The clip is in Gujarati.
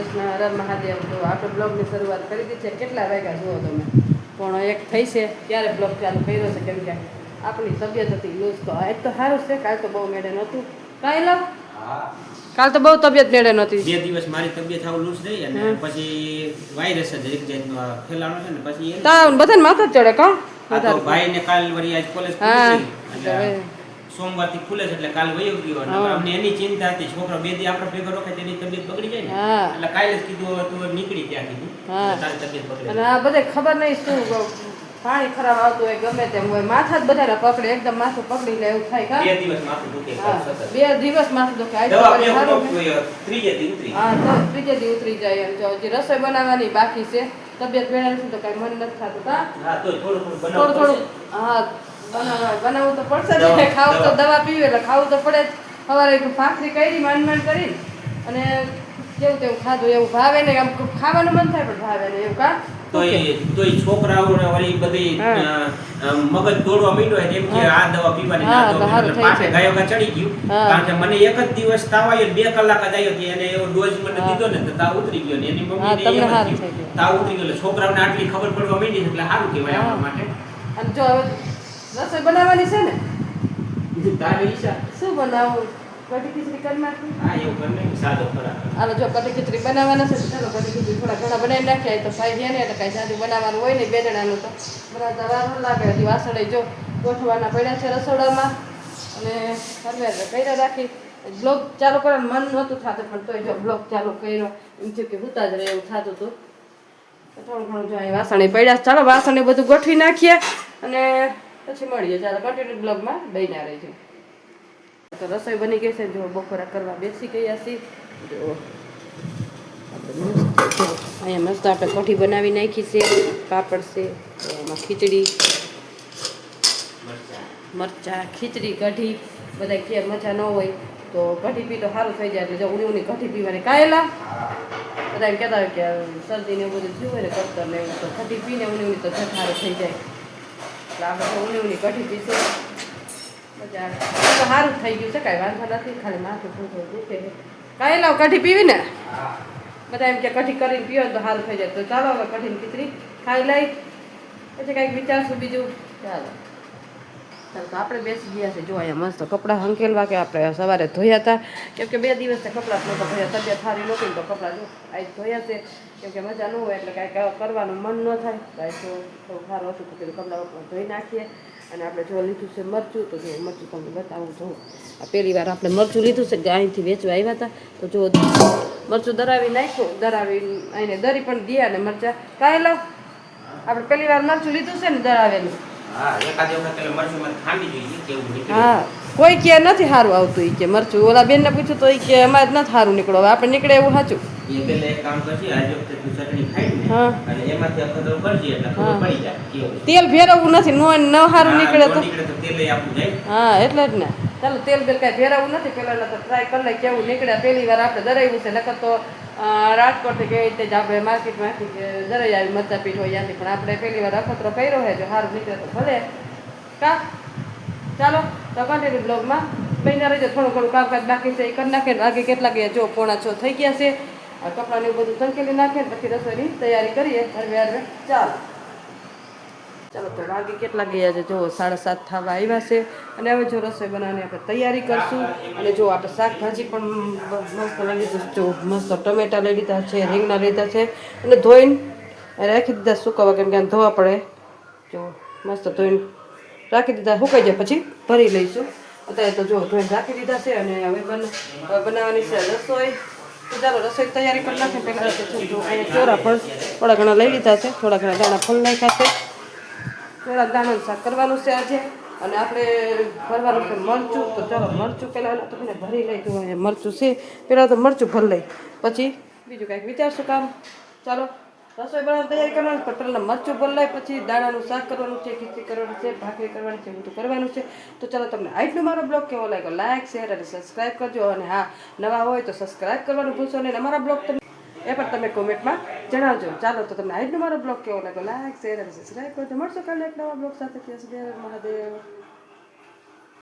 કૃષ્ણ હર મહાદેવ તો આપણે બ્લોગની શરૂઆત કરી દીધી છે. કેટલા વાગ્યા જુઓ તમે? પણ એક થઈ છે. ત્યારે બ્લોગ ચાલુ કર્યો છે? કેમ કે આપણી તબિયત હતી લૂઝ. તો આજ તો સારું છે. કાલ તો બહુ મેળે નહોતું. કાંઈ લો કાલ તો બહુ તબિયત મેળે નહોતી. બે દિવસ મારી તબિયત આવું લૂઝ રહી અને પછી વાયરસ જ એક જાતનો ફેલાણો છે ને પછી તાવ બધાને માથે ચડે કા? ભાઈને કાલ વળી આજ કોલેજ હા. સોમવારથી ખુલે છે એટલે કાલ વયો ગયો અને અમને એની ચિંતા હતી છોકરો બે દી આપણો ભેગો રોકે તેની તબિયત બગડી જાય ને. એટલે કાલે જ કીધું તું નીકળી ત્યાં કીધું. તારી તબિયત બગડે અને આ બધે ખબર નહીં શું પાણી ખરાબ આવતું હોય ગમે તેમ હોય. માથા જ બધાને પકડે એકદમ માથું પકડી લે એવું થાય બે દિવસ માથું દુખે બે દિવસ માથું દુખે. ત્રીજે દી ઉતરી હા તો ત્રીજે દી ઉતરી જાય એમ જો. હજી રસોઈ બનાવવાની બાકી છે. તબિયત ભેળા નથી તો કઈ મન નથી થતું કા? હા તો થોડું થોડું થોડું થોડું હા બનાવવા બનાવવું તો પડશે જ ને. ખાવું તો દવા. પીવી એટલે ખાવું તો પડે જ. સવારે ભાખરી કરી માંડ માંડ કરી અને જેવું તેવું ખાધું એવું ભાવે ને આમ ખાવાનું મન થાય પણ ભાવે ને એવું કા? તોય તોય છોકરાઓને વળી બધી હા. અ, અ, મગજ દોડવા માંડ્યો એમ કે આ દવા પીવાની હા, આ તો દવા હારું પીવાની. થઈ પાછે ગાયો ગા ચડી ગયું. કારણ કે મને એક જ દિવસ તાવ આવ્યો બે કલાક જ આવ્યો એવો ડોઝ મને. દીધો ને તો તાવ ઉતરી ગયો ને. એની હા, મમ્મીને એમ. તાવ ઉતરી ગયો. એટલે છોકરાઓને આટલી ખબર પડવા માંડી છે એટલે સારું કહેવાય. આપણા માટે. અને જો હવે રસોઈ બનાવવાની છે ને? તારી ઈચ્છા શું બનાવું? કઢી ખીચડી કરી નાખું હા એવું કર ને સાદો ખોરાક. હાલો જો કઢી ખીચડી બનાવવાના છે ચાલો કઢી ખીચડી થોડા ઘણા બનાવી નાખ્યા તો ભાઈ ગયા ને એટલે કાંઈ સાદું બનાવવાનું હોય ને બે જણાનું તો. બધા વાર લાગે હજી વાસણે જો ગોઠવાના પડ્યા છે રસોડામાં. અને હવે કર્યા રાખી. બ્લોગ ચાલુ કરવાનું મન નહોતું થતું પણ તોય જો બ્લોગ ચાલુ કર્યો એમ થયું કે હુતા જ રહે એવું થતું હતું તો થોડું ઘણું જો અહીં વાસણે પડ્યા છે. ચાલો વાસણે બધું ગોઠવી નાખીએ. અને પછી મળીએ ચાલો કન્ટિન્યુ બ્લોગમાં બન્યા રહીશું તો રસોઈ બની ગઈ છે. જો બપોરા કરવા બેસી ગયા છીએ. જો અહીંયા મસ્ત આપણે કઠી બનાવી નાખી છે. પાપડ છે. તો એમાં ખીચડી. મરચાં. ખીચડી કઢી. બધા કે મજા ન હોય તો કઢી પી તો સારું થઈ જાય. એટલે જો ઉની ઉની કઢી પીવાની કાયેલા. બધા એમ કહેતા હોય કે શરદી ને એવું બધું થયું હોય ને કરતર ને એવું તો કઢી પીને ઉની ઉની તો સારું થઈ જાય. એટલે આપણે તો ઉની ઉની કઢી પીશું મજા આવે. સારું થઈ ગયું છે, કાંઈ વાંધો નથી, ખાલી માથું થોડું દુખે કાંઈ લાવ કઢી પીવી ને? બધા એમ કે કઢી કરીને પીવો તો સારું થઈ જાય. તો ચાલો હવે કઢીની ખીચડી ખાઈ લઈ. પછી કાંઈક વિચારશું બીજું. ચાલો. આપણે બેસી ગયા છે, જો અહીંયા મસ્ત કપડાં હંકેલવા કે આપણે સવારે ધોયા હતા. કેમ કે બે દિવસથી કપડાં નહોતા ધોયા, તબિયત સારી નહોતી તો કપડાં જો આજ ધોયા છે. કેમ કે મજા ન હોય એટલે કાંઈક કરવાનું મન ન થાય. કાંઈ તો થોડું સારું હતું તો પેલું કપડાં વપડા ધોઈ નાખીએ. અને આપણે જો લીધું છે મરચું, તો જો મરચું તમને બતાવું, જો. આ પહેલી વાર આપણે મરચું લીધું છે કે અહીંથી વેચવા આવ્યા હતા. તો જો મરચું દરાવી નાખ્યું, દરાવી અહીંને દરી પણ દીયા ને મરચાં. કાંઈ લાવ. આપણે પહેલી વાર મરચું લીધું છે ને દરાવેલું. હા કોઈ કે નથી સારું આવતું એ કે મરચું. ઓલા બેનને પૂછ્યું તો એ કે અમારે નથી સારું નીકળો હવે આપણે નીકળે એવું સાચું. પેલે ને તેલ ફેરવવું નથી નો ન સારું નીકળે તો. હા એટલે જ ને. ચાલો તેલ બેલ કાંઈ ફેરવવું નથી પેલા ટ્રાય કરી લે કેવું નીકળે. પહેલી વાર આપણે દરાવ્યું છે નકર તો રાજકોટથી કેવી રીતે જ આપણે માર્કેટમાંથી દરાઈ આવી મરચા પીઠ હોય ત્યાંથી પણ આપણે પહેલી વાર અખતરો કર્યો છે. જો સારું નીકળે તો ભલે. કા? ચાલો, તો કન્ટિન્યુ બ્લોગમાં મહિના રહેજો, થોડું ઘણું કામકાજ બાકી છે. એ કરી નાખે બાકી કેટલાક કેટલા ગયા જો પોણા છ થઈ ગયા છે. કપડાને એવું બધું સંકેલી નાખે પછી રસોઈની તૈયારી કરીએ. હરવે હરવે. ચાલો. ચાલો તો વાગે કેટલા ગયા છે? જો સાડા સાત થવા આવ્યા છે. અને હવે જો રસોઈ બનાવવાની આપણે તૈયારી કરશું. અને જો આપણે શાકભાજી પણ મસ્ત લઈ જો મસ્ત ટમેટા લઈ લીધા છે, રીંગણા લીધા છે. અને ધોઈને રાખી દીધા સુકાવા, કેમ કે ધોવા પડે. જો મસ્ત ધોઈને રાખી દીધા. સુકાઈ જાય પછી ભરી લઈશું. અત્યારે તો જો ધોઈને રાખી દીધા છે અને હવે બન, બનાવવાની છે રસોઈ. ચાલો રસોઈ તૈયારી કરી નાખીએ. પહેલાં જો અહીંયા ચોરા પણ થોડા ઘણા લઈ લીધા છે. થોડા ઘણા દાણા ફૂલ નાખ્યા છે. થોડા દાણાનું શાક કરવાનું છે આજે. અને આપણે ભરવાનું છે મરચું. તો ચાલો, મરચું પહેલાં તો મને ભરી લઈ. તો મરચું છે. પહેલાં તો મરચું ભરી લઈ. પછી બીજું કાંઈક વિચારશું કામ. ચાલો, રસોઈ બનાવવાની તૈયારી કરવાની, પણ પહેલાં મરચું ભરી લઈ, પછી દાણાનું શાક કરવાનું છે, ખીચડી કરવાનું છે, ભાખરી કરવાની છે, બધું કરવાનું છે. તો ચાલો, તમને આટલું મારો બ્લોગ કેવો લાગ્યો? લાઈક શેર અને સબસ્ક્રાઈબ કરજો. અને હા, નવા હોય તો સબસ્ક્રાઈબ કરવાનું ભૂલશો નહીં. અમારા બ્લોગ તમે એ પણ તમે કોમેન્ટમાં જણાવજો ચાલો તો તમને આજનો મારો બ્લોગ કેવો લાગ્યો? લાઈક શેર અને સબસ્ક્રાઈબ કરજો. મળશો કાલે એક નવા બ્લોગ સાથે. ત્યાં સુધી મહાદેવ.